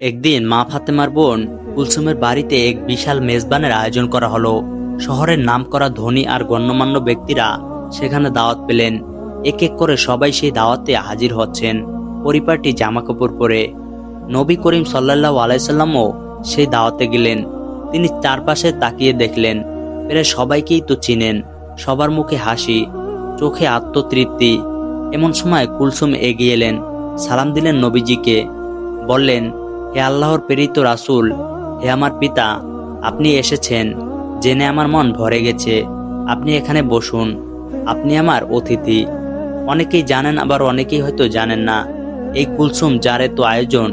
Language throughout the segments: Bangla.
একদিন মা ফাতেমার বোন কুলসুমের বাড়িতে এক বিশাল মেজবানের আয়োজন করা হলো। শহরের নাম করা ধনী আর গণ্যমান্য ব্যক্তিরা সেখানে দাওয়াত পেলেন। এক এক করে সবাই সেই দাওয়াতে হাজির হচ্ছেন। পরিবারটি জামা কাপড় পরে। নবী করিম সাল্লাহ আলাইসাল্লামও সেই দাওয়াতে গেলেন। তিনি চারপাশে তাকিয়ে দেখলেন। প্রায় সবাইকেই তো চিনেন। সবার মুখে হাসি, চোখে আত্মতৃপ্তি। এমন সময় কুলসুম এগিয়ে এলেন। সালাম দিলেন নবীজিকে। বললেন হে আল্লাহর প্রেরিত রাসূল, হে আমার পিতা, আপনি এসেছেন, জেনে আমার মন ভরে গেছে, আপনি এখানে বসুন, আপনি আমার অতিথি। অনেকেই জানেন, আবার অনেকেই হয়তো জানেন না, এই কুলসুম যার এত আয়োজন,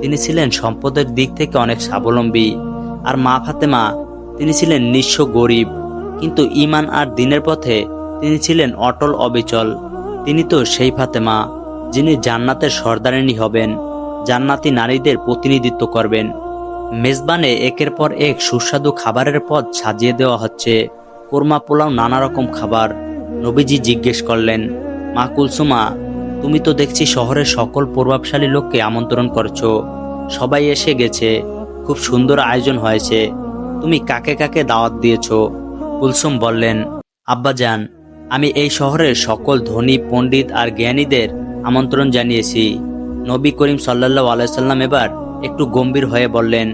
তিনি ছিলেন সম্পদের দিক থেকে অনেক স্বাবলম্বী, আর মা ফাতেমা, তিনি ছিলেন নিঃস্ব গরিব, কিন্তু ইমান আর দিনের পথে তিনি ছিলেন অটল অবিচল। তিনি তো সেই ফাতেমা, যিনি জান্নাতের সর্দারিনী হবেন। জান্নাতি নারীদের প্রতিনিধিত্ব করবেন। মেজবানে একের পর এক সুস্বাদু খাবারের পদ সাজিয়ে দেওয়া হচ্ছে। কোরমা পোলাও নানা রকম খাবার। নবীজি জিজ্ঞেস করলেন, মা কুলসুমা, তুমি তো দেখছি শহরের সকল প্রভাবশালী লোককে আমন্ত্রণ করছ। সবাই এসে গেছে। খুব সুন্দর আয়োজন হয়েছে। তুমি কাকে কাকে দাওয়াত দিয়েছ? কুলসুম বললেন আব্বাজান আমি এই শহরের সকল ধনী, পণ্ডিত আর জ্ঞানীদের আমন্ত্রণ জানিয়েছি। নবী করিম সাল্লাহ আলাইসাল্লাম এবার একটু গম্ভীর হয়ে বললেন,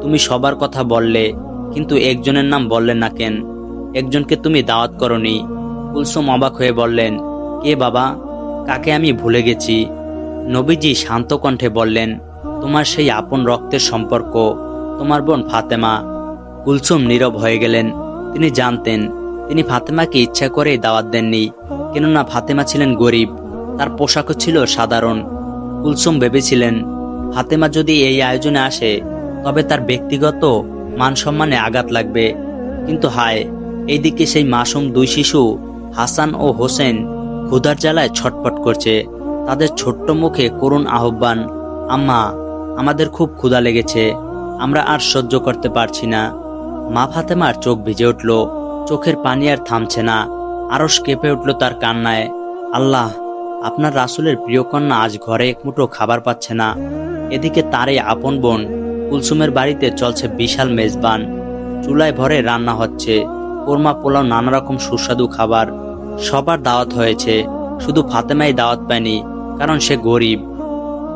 তুমি সবার কথা বললে, কিন্তু একজনের নাম বললেন না কেন? একজনকে তুমি দাওয়াত করনি। কুলসুম অবাক হয়ে বললেন, কে বাবা? কাকে আমি ভুলে গেছি? নবীজি শান্ত কণ্ঠে বললেন, তোমার সেই আপন রক্তের সম্পর্ক, তোমার বোন ফাতেমা। কুলসুম নীরব হয়ে গেলেন, তিনি জানতেন, তিনি ফাতেমাকে ইচ্ছা করেই দাওয়াত দেননি, কেননা ফাতেমা ছিলেন গরিব, তার পোশাকও ছিল সাধারণ। কুলসুম ভেবেছিলেন, হাতেমা যদি এই আয়োজনে আসে, তবে তার ব্যক্তিগত মান সম্মানে আঘাত লাগবে। কিন্তু হায়, এইদিকে সেই মাসুম দুই শিশু, হাসান ও হোসেন, ক্ষুধার জ্বালায় ছটপট করছে। তাদের ছোট্ট মুখে করুণ আহ্বান, আম্মা, আমাদের খুব ক্ষুধা লেগেছে, আমরা আর সহ্য করতে পারছি না। মা ফাতেমার চোখ ভিজে উঠল, চোখের পানি আর থামছে না আরস কেঁপে উঠল তার কান্নায়। আল্লাহ আপনার রাসুলের প্রিয় কন্যা আজ ঘরে এক মুঠো খাবার পাচ্ছে না। এদিকে তারই আপন বোন কুলসুমের বাড়িতে চলছে বিশাল মেজবান। চুলায় ভরে রান্না হচ্ছে। কোরমা পোলাও নানা রকম সুস্বাদু খাবার। সবার দাওয়াত হয়েছে। শুধু ফাতেমাই দাওয়াত পায়নি, কারণ সে গরিব।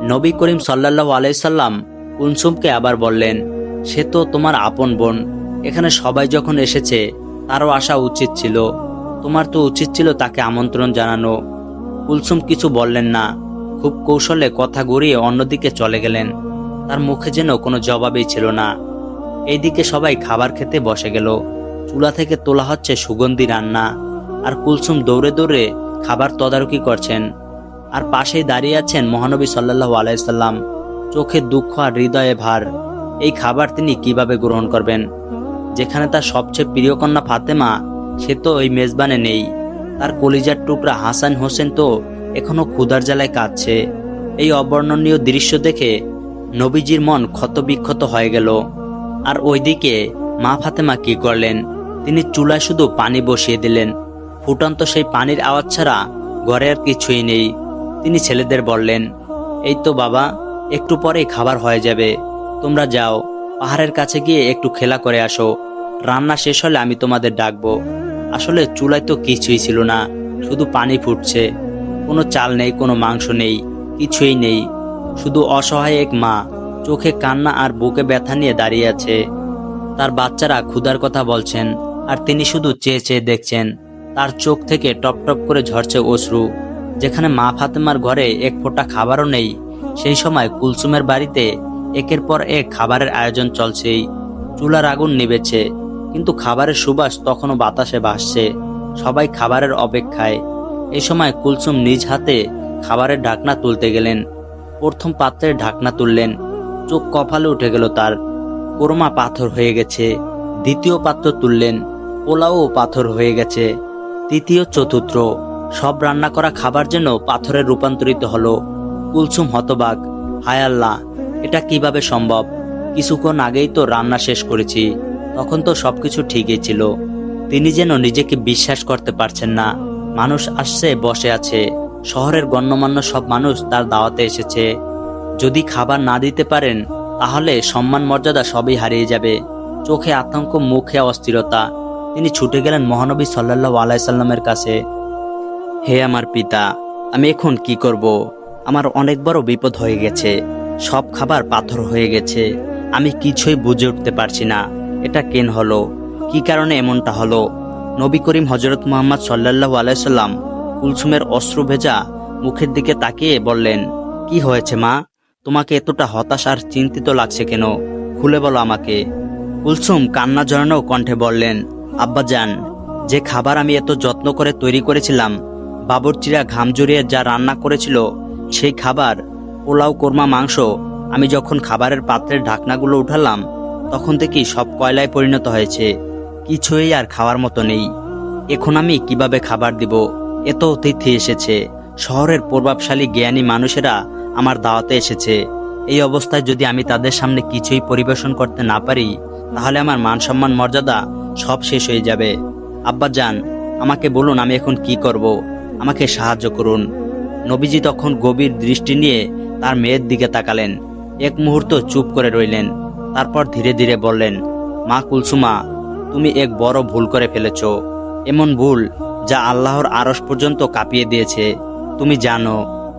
নবী করিম সাল্লাহ আলাইসাল্লাম কুলসুমকে আবার বললেন, সে তো তোমার আপন বোন। এখানে সবাই যখন এসেছে, তারও আসা উচিত ছিল। তোমার তো উচিত ছিল তাকে আমন্ত্রণ জানানো। কুলসুম কিছু বললেন না। খুব কৌশলে কথা ঘুরিয়ে অন্যদিকে চলে গেলেন। তার মুখে যেন কোনো জবাবই ছিল না। এইদিকে সবাই খাবার খেতে বসে গেল। চুলা থেকে তোলা হচ্ছে সুগন্ধি রান্না। আর কুলসুম দৌড়ে দৌড়ে খাবার তদারকি করছেন। আর পাশেই দাঁড়িয়ে আছেন মহানবী সাল্লাহ আলাইসাল্লাম চোখে দুঃখ আর হৃদয়ে ভার। এই খাবার তিনি কীভাবে গ্রহণ করবেন? যেখানে তার সবচেয়ে প্রিয় কন্যা ফাতেমা, সে তো ওই মেজবানে নেই। তার কলিজার টুকরা হাসান হোসেন তো এখনও ক্ষুধার জ্বালায় কাঁদছে। এই অবর্ণনীয় দৃশ্য দেখে নবীজির মন ক্ষতবিক্ষত হয়ে গেল। আর ওইদিকে মা ফাতেমা কি করলেন? তিনি চুলায় শুধু পানি বসিয়ে দিলেন। ফুটন্ত সেই পানির আওয়াজ ছাড়া ঘরে আর কিছুই নেই। তিনি ছেলেদের বললেন, এই তো বাবা, একটু পরেই খাবার হয়ে যাবে। তোমরা যাও, পাহাড়ের কাছে গিয়ে একটু খেলা করে আসো। রান্না শেষ হলে আমি তোমাদের ডাকবো। আসলে চুলায় তো কিছুই ছিল না, শুধু পানি ফুটছে। কোনো চাল নেই, কোনো মাংস নেই, কিছুই নেই। শুধু অসহায় এক মা, চোখে কান্না আর বুকে ব্যথা নিয়ে দাঁড়িয়ে আছে। তার বাচ্চারা ক্ষুধার কথা বলছেন, আর তিনি শুধু চেয়ে চেয়ে দেখছেন, তার চোখ থেকে টপ টপ করে ঝরছে অশ্রু। যেখানে মা ফাতেমার ঘরে এক ফোঁটা খাবারও নেই, সেই সময় কুলসুমের বাড়িতে একের পর এক খাবারের আয়োজন চলছেই। চুলার আগুন নিবেছে কিন্তু খাবারের সুবাস তখনও বাতাসে ভাসছে। সবাই খাবারের অপেক্ষায়। এ সময় কুলসুম নিজ হাতে খাবারের ঢাকনা তুলতে গেলেন। প্রথম পাত্রের ঢাকনা তুললেন। চোখ কপালে উঠে গেল তার। কোরমা পাথর হয়ে গেছে। দ্বিতীয় পাত্র তুললেন। পোলাও পাথর হয়ে গেছে। তৃতীয়, চতুর্থ। সব রান্না করা খাবার যেন পাথরে রূপান্তরিত হলো। কুলসুম হতবাক। হায় আল্লাহ, এটা কীভাবে সম্ভব? কিছুক্ষণ আগেই তো রান্না শেষ করেছি। তখন তো সবকিছু ঠিকই ছিল। তিনি যেন নিজেকে বিশ্বাস করতে পারছেন না। মানুষ আসছে, বসে আছে। শহরের গণ্যমান্য সব মানুষ তার দাওয়াতে এসেছে। যদি খাবার না দিতে পারেন, তাহলে সম্মান মর্যাদা সবই হারিয়ে যাবে। চোখে আতঙ্ক, মুখে অস্থিরতা। তিনি ছুটে গেলেন মহানবী সাল্লাহ আলাইসাল্লামের কাছে। হে আমার পিতা, আমি এখন কি করব? আমার অনেক বড় বিপদ হয়ে গেছে। সব খাবার পাথর হয়ে গেছে। আমি কিছুই বুঝে উঠতে পারছি না। এটা কেন হলো? কি কারণে এমনটা হলো? নবী করিম হজরত মোহাম্মদ সাল্লাহ আলাইসাল্লাম কুলসুমের অশ্রু ভেজা মুখের দিকে তাকিয়ে বললেন, কি হয়েছে মা? তোমাকে এতটা হতাশ আর চিন্তিত লাগছে কেন? খুলে বলো আমাকে। কুলসুম কান্না জড়ানো কণ্ঠে বললেন আব্বাজান যে খাবার আমি এত যত্ন করে তৈরি করেছিলাম, বাবরচিরা ঘাম জড়িয়ে যা রান্না করেছিল, সেই খাবার পোলাও, কোরমা, মাংস আমি যখন খাবারের পাত্রের ঢাকনাগুলো উঠালাম তখন থেকেই সব কয়লায় পরিণত হয়েছে। কিছুই আর খাওয়ার মতো নেই। এখন আমি কীভাবে খাবার দিব? এত অতিথি এসেছে। শহরের প্রভাবশালী জ্ঞানী মানুষেরা আমার দাওয়াতে এসেছে। এই অবস্থায় যদি আমি তাদের সামনে কিছুই পরিবেশন করতে না পারি, তাহলে আমার মান সম্মান মর্যাদা সব শেষ হয়ে যাবে। আব্বা যান, আমাকে বলুন আমি এখন কি করব? আমাকে সাহায্য করুন। নবীজি তখন গভীর দৃষ্টি নিয়ে তার মেয়ের দিকে তাকালেন। এক মুহূর্ত চুপ করে রইলেন। তারপর ধীরে ধীরে বললেন, মা কুলসুমা, তুমি এক বড় ভুল করে ফেলেছ। এমন ভুল যা আল্লাহর আরস পর্যন্ত কাঁপিয়ে দিয়েছে। তুমি জানো,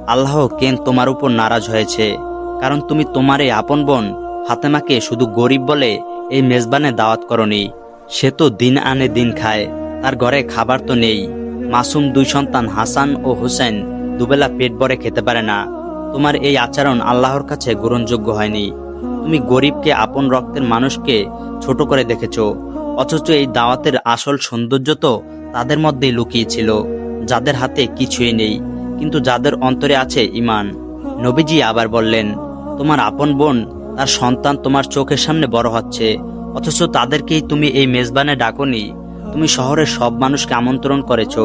আল্লাহ কেন তোমার উপর নারাজ হয়েছে। কারণ তুমি তোমার এই আপন বোন ফাতেমাকে শুধু গরিব বলে এই মেজবানে দাওয়াত করনি। সে তো দিন আনে দিন খায়, তার ঘরে খাবার তো নেই। মাসুম দুই সন্তান হাসান ও হুসেন দুবেলা পেট ভরে খেতে পারে না। তোমার এই আচরণ আল্লাহর কাছে গ্রহণযোগ্য হয়নি। তুমি গরিবকে আপন রক্তের মানুষকে ছোট করে দেখেছ, অথচ এই দাওয়াতের আসল সৌন্দর্য তো তাদের মধ্যেই লুকিয়েছিল, যাদের হাতে কিছুই নেই, কিন্তু যাদের অন্তরে আছে ইমান নবীজি আবার বললেন, তোমার আপন বোন, তার সন্তান তোমার চোখের সামনে বড় হচ্ছে, অথচ তাদেরকেই তুমি এই মেজবানে ডাকনি। তুমি শহরের সব মানুষকে আমন্ত্রণ করেছ,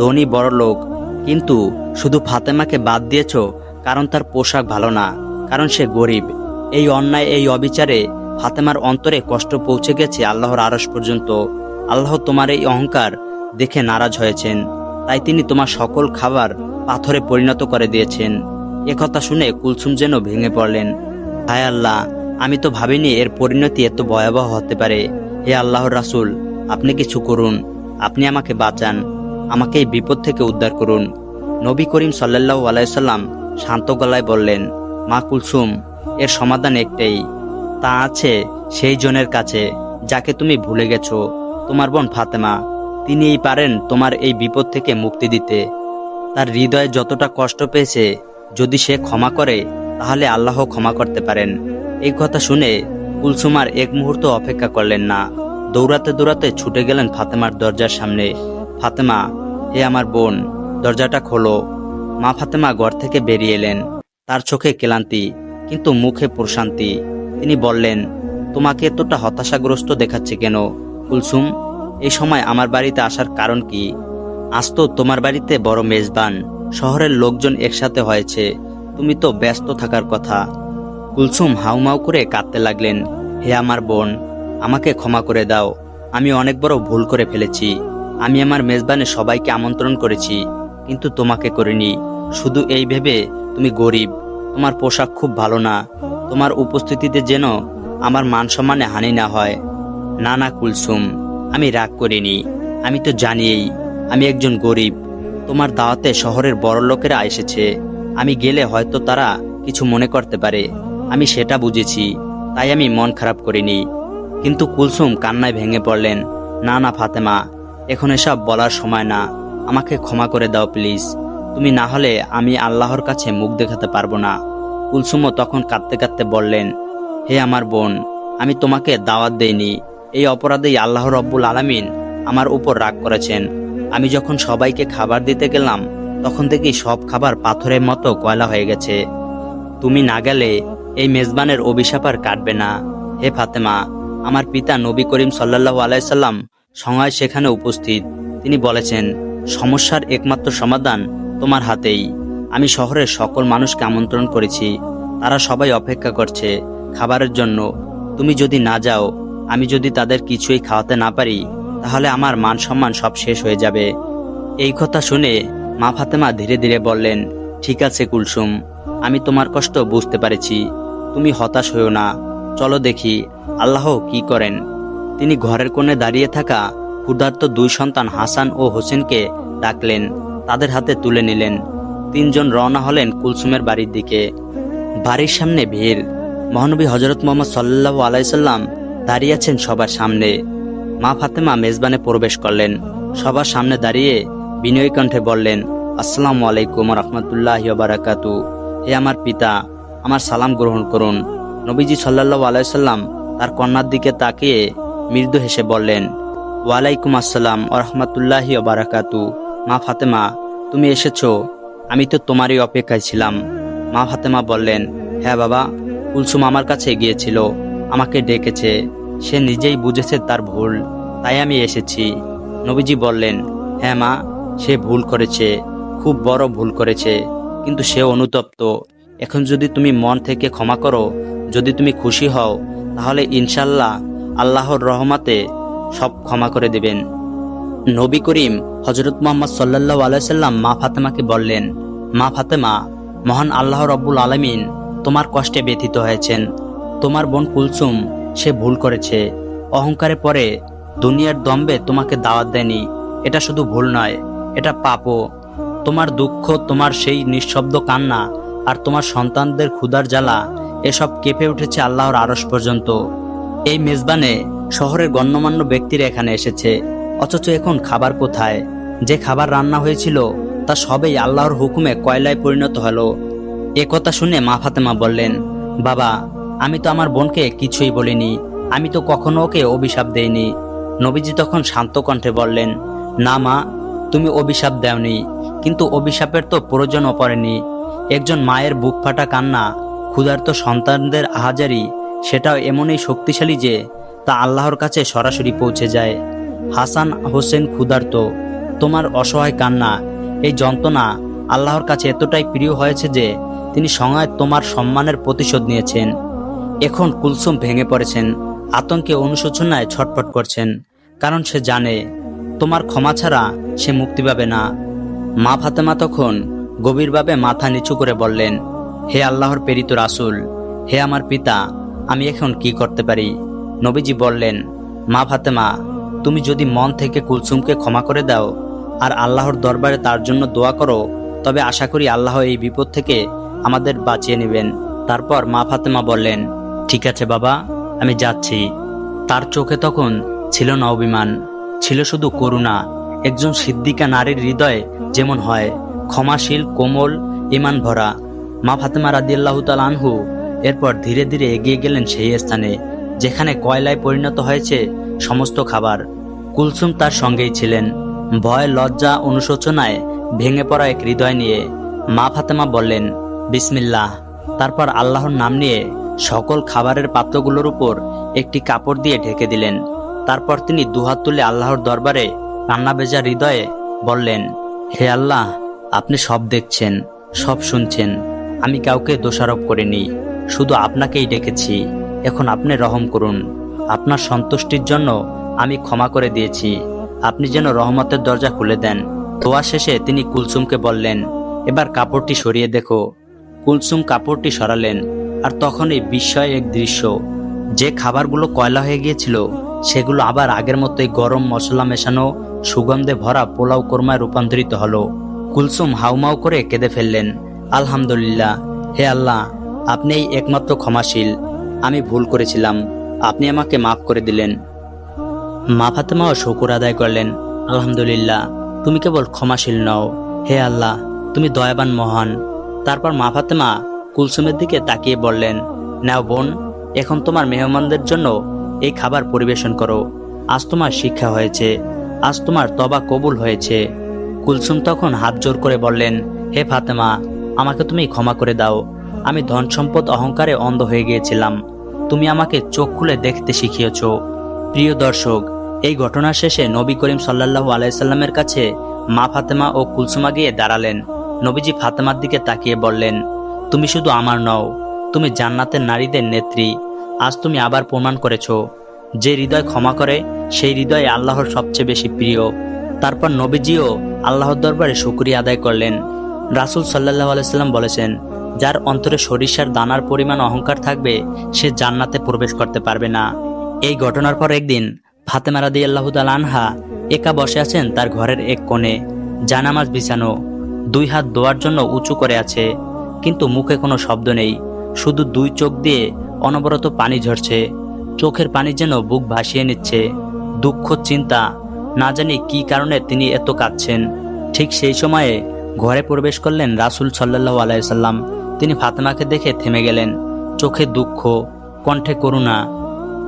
ধনী, বড় লোক, কিন্তু শুধু ফাতেমাকে বাদ দিয়েছ, কারণ তার পোশাক ভালো না, কারণ সে গরিব। এই অন্যায়, এই অবিচারে ফাতেমার অন্তরে কষ্ট পৌঁছে গেছে আল্লাহর আরস পর্যন্ত। আল্লাহ তোমার এই অহংকার দেখে নারাজ হয়েছেন। তাই তিনি তোমার সকল খাবার পাথরে পরিণত করে দিয়েছেন। একথা শুনে কুলসুম যেন ভেঙে পড়লেন। হায় আল্লাহ, আমি তো ভাবিনি এর পরিণতি এত ভয়াবহ হতে পারে। হে আল্লাহর রাসূল, আপনি কিছু করুন। আপনি আমাকে বাঁচান। আমাকে এই বিপদ থেকে উদ্ধার করুন। নবী করিম সাল্লাহ আলাইসাল্লাম শান্ত গলায় বললেন, মা কুলসুম এর সমাধান একটাই। তা আছে সেই জনের কাছে, যাকে তুমি ভুলে গেছো, তোমার বোন ফাতেমা। তিনিই পারেন তোমার এই বিপদ থেকে মুক্তি দিতে। তার হৃদয়ে যতটা কষ্ট পেয়েছে, যদি সে ক্ষমা করে, তাহলে আল্লাহ ক্ষমা করতে পারেন। এই কথা শুনে কুলসুমার এক মুহূর্ত অপেক্ষা করলেন না। দৌড়াতে দৌড়াতে ছুটে গেলেন ফাতেমার দরজার সামনে। ফাতেমা, হে আমার বোন, দরজাটা খোলো। মা ফাতেমা ঘর থেকে বেরিয়ে এলেন। তার চোখে ক্লান্তি কিন্তু মুখে প্রশান্তি। তিনি বললেন, তোমাকে এতটা হতাশাগ্রস্ত দেখাচ্ছে কেন, কুলসুম? এই সময় আমার বাড়িতে আসার কারণ কি? আজ তো তোমার বাড়িতে বড় মেজবান, শহরের লোকজন একসাথে হয়েছে, তুমি তো ব্যস্ত থাকার কথা। কুলসুম হাউমাউ করে কাঁদতে লাগলেন, হে আমার বোন, আমাকে ক্ষমা করে দাও, আমি অনেক বড় ভুল করে ফেলেছি। আমি আমার মেজবানে সবাইকে আমন্ত্রণ করেছি, কিন্তু তোমাকে করিনি। শুধু এই ভেবে তুমি গরিব। তোমার পোশাক খুব ভালো না। তোমার উপস্থিতিতে যেন আমার মান সম্মানে হানি না হয়। না না, কুলসুম, আমি রাগ করিনি। আমি তো জানিই, আমি একজন গরিব। তোমার দাওয়াতে শহরের বড় লোকেরা এসেছে। আমি গেলে হয়তো তারা কিছু মনে করতে পারে। আমি সেটা বুঝেছি, তাই আমি মন খারাপ করিনি। কিন্তু কুলসুম কান্নায় ভেঙে পড়লেন, না না, ফাতেমা, এখন এসব বলার সময় না। আমাকে ক্ষমা করে দাও, প্লিজ। তুমি না হলে আমি আল্লাহর কাছে মুখ দেখাতে পারব না। কুলসুমও তখন কাঁদতে কাঁদতে বললেন, হে আমার বোন, আমি তোমাকে দাওয়াত দেইনি। এই অপরাধেই আল্লাহ রব্বুল আলামিন আমার উপর রাগ করেছেন। আমি যখন সবাইকে খাবার দিতে গেলাম, তখন থেকেই সব খাবার পাথরের মতো কয়লা হয়ে গেছে। তুমি না গেলে এই মেজবানের অভিশাপ আর কাটবে না। হে ফাতেমা, আমার পিতা নবী করিম সাল্লাহ আলাইসাল্লাম সময় সেখানে উপস্থিত। তিনি বলেছেন, সমস্যার একমাত্র সমাধান তোমার হাতেই। আমি শহরের সকল মানুষকে আমন্ত্রণ করেছি। তারা সবাই অপেক্ষা করছে খাবারের জন্য। তুমি যদি না যাও, আমি যদি তাদের কিছুই খাওয়াতে না পারি, তাহলে আমার মান সম্মান সব শেষ হয়ে যাবে। এই কথা শুনে মা ফাতেমা ধীরে ধীরে বললেন, ঠিক আছে কুলসুম, আমি তোমার কষ্ট বুঝতে পারেছি। তুমি হতাশ হইও না। চলো দেখি আল্লাহ কি করেন। তিনি ঘরের কোণে দাঁড়িয়ে থাকা ক্ষুধার্ত দুই সন্তান হাসান ও হোসেনকে ডাকলেন তাদের হাতে তুলে নিলেন। তিনজন রওনা হলেন কুলসুমের বাড়ির দিকে। বাড়ির সামনে ভিড়। মহানবী হজরত মোহাম্মদ সাল্লাহ আলাইসাল্লাম দাঁড়িয়ে আছেন সবার সামনে। মা ফাতেমা মেজবানে প্রবেশ করলেন। সবার সামনে দাঁড়িয়ে বিনয়ী কণ্ঠে বললেন, আসসালামু আলাইকুম রহমতুল্লাহ বারাকাতু। হে আমার পিতা, আমার সালাম গ্রহণ করুন। নবীজি সাল্লাহ আলাইসাল্লাম তার কন্যার দিকে তাকিয়ে মৃদু হেসে বললেন, ওয়ালাইকুম আসসালাম ও রহমতুল্লাহ বারাকাতু। মা ফাতেমা, তুমি এসেছ। আমি তো তোমারই অপেক্ষায় ছিলাম। মা ফাতেমা বললেন হ্যাঁ বাবা, কুলসুম আমার কাছে গিয়েছিল, আমাকে ডেকেছে। সে নিজেই বুঝেছে তার ভুল, তাই আমি এসেছি। নবীজি বললেন হ্যাঁ মা, সে ভুল করেছে, খুব বড় ভুল করেছে, কিন্তু সে অনুতপ্ত। এখন যদি তুমি মন থেকে ক্ষমা করো, যদি তুমি খুশি হও, তাহলে ইনশাল্লাহ আল্লাহর রহমাতে সব ক্ষমা করে দেবেন। নবী করিম হজরত মোহাম্মদ সাল্লাহ আলাইসাল্লাম মা ফাতেমাকে বললেন, মা ফাতেমা, মহান আল্লাহ রব্বুল আলমিন তোমার কষ্টে ব্যথিত হয়েছেন। তোমার বোন কুলসুম, সে ভুল করেছে। অহংকারে পরে দুনিয়ার দম্বে তোমাকে দাওয়াত দেয়নি। এটা শুধু ভুল নয়, এটা পাপও। তোমার দুঃখ, তোমার সেই নিঃশব্দ কান্না আর তোমার সন্তানদের ক্ষুধার জ্বালা, এসব কেঁপে উঠেছে আল্লাহর আরস পর্যন্ত। এই মেজবানে শহরের গণ্যমান্য ব্যক্তিরা এখানে এসেছে। অথচ এখন খাবার কোথায়? যে খাবার রান্না হয়েছিল, তা সবেই আল্লাহর হুকুমে কয়লায় পরিণত হলো। এ কথা শুনে মা ফাতেমা বললেন, বাবা, আমি তো আমার বোনকে কিছুই বলিনি। আমি তো কখনো ওকে অভিশাপ দেইনি। নবীজি তখন শান্ত কণ্ঠে বললেন, না মা, তুমি অভিশাপ দেওনি। কিন্তু অভিশাপের তো প্রয়োজনও পড়েনি। একজন মায়ের বুক ফাটা কান্না, ক্ষুধার্ত সন্তানদের আহাজারি, সেটাও এমনই শক্তিশালী যে, তা আল্লাহর কাছে সরাসরি পৌঁছে যায়। হাসান হোসেন ক্ষুধার্ত। তোমার অসহায় কান্না, এই যন্ত্রণা আল্লাহর কাছে এতটাই প্রিয় হয়েছে যে তিনি সময় তোমার সম্মানের প্রতিশোধ নিয়েছেন। এখন কুলসুম ভেঙে পড়েছেন, আতঙ্কে অনুশোচনায় ছটফট করছেন, কারণ সে জানে তোমার ক্ষমা ছাড়া সে মুক্তি পাবে না। মা ফাতেমা তখন গভীরভাবে মাথা নিচু করে বললেন, হে আল্লাহর প্রেরিত রাসূল, হে আমার পিতা, আমি এখন কি করতে পারি? নবীজি বললেন, মা ফাতেমা তুমি যদি মন থেকে কুলসুমকে ক্ষমা করে দাও আর আল্লাহর দরবারে তার জন্য দোয়া করো, তবে আশা করি আল্লাহ এই বিপদ থেকে আমাদের বাঁচিয়ে নেবেন। তারপর মা ফাতেমা বললেন, ঠিক আছে বাবা, আমি যাচ্ছি। তার চোখে তখন ছিল না অভিমান ছিল শুধু করুণা। একজন সিদ্দিকা নারীর হৃদয় যেমন হয়, ক্ষমাশীল, কোমল ইমান ভরা। মা ফাতেমা রাদিয়াল্লাহু তাআলা আনহু এরপর ধীরে ধীরে এগিয়ে গেলেন সেই স্থানে, যেখানে কয়লায় পরিণত হয়েছে সমস্ত খাবার। কুলসুম তার সঙ্গেই ছিলেন। ভয় লজ্জা অনুশোচনায় ভেঙে পড়া এক হৃদয় নিয়ে মা ফাতেমা বললেন, বিসমিল্লাহ। তারপর আল্লাহর নাম নিয়ে সকল খাবারের পাত্রগুলোর উপর একটি কাপড় দিয়ে ঢেকে দিলেন। তারপর তিনি দুহাত তুলে আল্লাহর দরবারে কান্না বেজা হৃদয়ে বললেন, হে আল্লাহ, আপনি সব দেখছেন, সব শুনছেন। আমি কাউকে দোষারোপ করিনি, শুধু আপনাকেই ডেকেছি। এখন আপনি রহম করুন। আপনার সন্তুষ্টির জন্য আমি ক্ষমা করে দিয়েছি। আপনি যেন রহমতের দরজা খুলে দেন। দোয়া শেষে তিনি কুলসুমকে বললেন, এবার কাপড়টি সরিয়ে দেখো। কুলসুম কাপড়টি সরালেন, আর তখনই বিস্ময় এক দৃশ্য। যে খাবারগুলো কয়লা হয়ে গিয়েছিল, সেগুলো আবার আগের মতোই গরম মশলা মেশানো, সুগন্ধে ভরা পোলাও কোরমায় রূপান্তরিত হলো। কুলসুম হাউমাউ করে কেঁদে ফেললেন, আলহামদুলিল্লাহ, হে আল্লাহ আপনি একমাত্র ক্ষমাশীল। আমি ভুল করেছিলাম। আপনি আমাকে মাফ করে দিলেন। মা ফাতেমাও শকুর আদায় করলেন। আলহামদুলিল্লাহ, তুমি কেবল ক্ষমাশীল নও। হে আল্লাহ, তুমি দয়াবান মহান। তারপর মা ফাতেমা কুলসুমের দিকে তাকিয়ে বললেন, নাও বোন, এখন তোমার মেহমানদের জন্য এই খাবার পরিবেশন করো। আজ তোমার শিক্ষা হয়েছে, আজ তোমার তবা কবুল হয়েছে। কুলসুম তখন হাত জোর করে বললেন, হে ফাতেমা, আমাকে তুমি ক্ষমা করে দাও। আমি ধন সম্পদ অহংকারে অন্ধ হয়ে গিয়েছিলাম। তুমি আমাকে চোখ খুলে দেখতে শিখিয়েছ। প্রিয় দর্শক, এই ঘটনা শেষে নবী করিম সাল্লাহু আলাইসাল্লামের কাছে মা ফাতেমা ও কুলসুমা গিয়ে দাঁড়ালেন। নবীজি ফাতেমার দিকে তাকিয়ে বললেন, তুমি শুধু আমার নও, তুমি জান্নাতের নারীদের নেত্রী। আজ তুমি আবার প্রমাণ করেছ, যে হৃদয় ক্ষমা করে, সেই হৃদয় আল্লাহর সবচেয়ে বেশি প্রিয়। তারপর নবীজিও আল্লাহর দরবারে শুকরিয়া আদায় করলেন। রাসুল সাল্লাহ আলাইসাল্লাম বলেছেন যার অন্তরে সরিষার দানার পরিমাণ অহংকার থাকবে, সে জান্নাতে প্রবেশ করতে পারবে না। এই ঘটনার পর একদিন ফাতেমা রাদি আল্লাহ আনহা একা বসে আছেন তার ঘরের এক কোণে। জানামাজ বিছানো, দুই হাত দোয়ার জন্য উঁচু করে আছে, কিন্তু মুখে কোনো শব্দ নেই। শুধু দুই চোখ দিয়ে অনবরত পানি ঝরছে, চোখের পানি যেন বুক ভাসিয়ে নিচ্ছে। দুঃখ, চিন্তা, না জানি কি কারণে তিনি এত কাঁদছেন। ঠিক সেই সময়ে ঘরে প্রবেশ করলেন রাসুল সাল্লাহ আলাইসাল্লাম তিনি ফাতেমাকে দেখে থেমে গেলেন। চোখে দুঃখ, কণ্ঠে করুণা।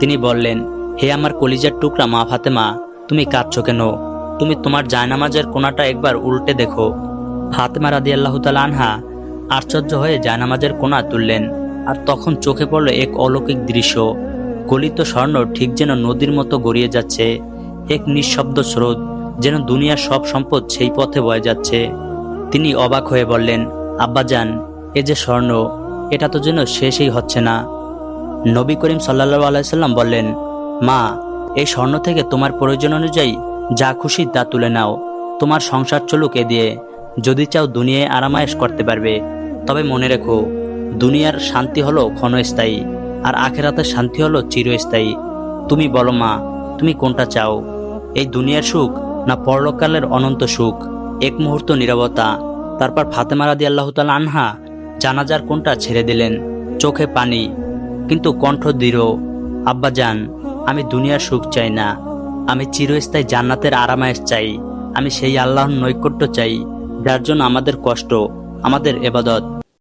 তিনি বললেন, হে আমার কলিজার টুকরা মা ফাতেমা, তুমি কাঁদছ কেন? তুমি তোমার জায়নামাজের কোনাটা একবার উল্টে দেখো। ফাতেমা রাদি আল্লাহ আনহা আশ্চর্য হয়ে জায়নামাজের কোনা তুললেন আর তখন চোখে পড়ল এক অলৌকিক দৃশ্য। গলিত স্বর্ণ ঠিক যেন নদীর মতো গড়িয়ে যাচ্ছে, এক নিঃশব্দ স্রোত যেন দুনিয়ার সব সম্পদ সেই পথে বয়ে যাচ্ছে। তিনি অবাক হয়ে বললেন, আব্বাজান এ যে স্বর্ণ, এটা তো যেন শেষই হচ্ছে না। নবী করিম সাল্লাহ আলাইসাল্লাম বললেন, মা, এই স্বর্ণ থেকে তোমার প্রয়োজন অনুযায়ী যা খুশি তা তুলে নাও। তোমার সংসার চলুক এ দিয়ে। যদি চাও দুনিয়ায় আরামায়েশ করতে পারবে, তবে মনে রেখো, দুনিয়ার শান্তি হলো ক্ষণস্থায়ী, আর আখেরাতের শান্তি হলো চিরস্থায়ী। তুমি বলো, মা, তুমি কোনটা চাও? এই দুনিয়ার সুখ না পরলোককালের অনন্ত সুখ? এক মুহূর্ত নীরবতা, তারপর ফাতেমা রাদি আল্লাহ তালা আনহা জানাজার কোনটা ছেড়ে দিলেন। চোখে পানি, কিন্তু কণ্ঠ দৃঢ়। আব্বা যান আমি দুনিয়ার সুখ চাই না। আমি চিরস্থায়ী জান্নাতের আরামায়েশ চাই। আমি সেই আল্লাহর নৈকট্য চাই, যার জন্য আমাদের কষ্ট, আমাদের এবাদত।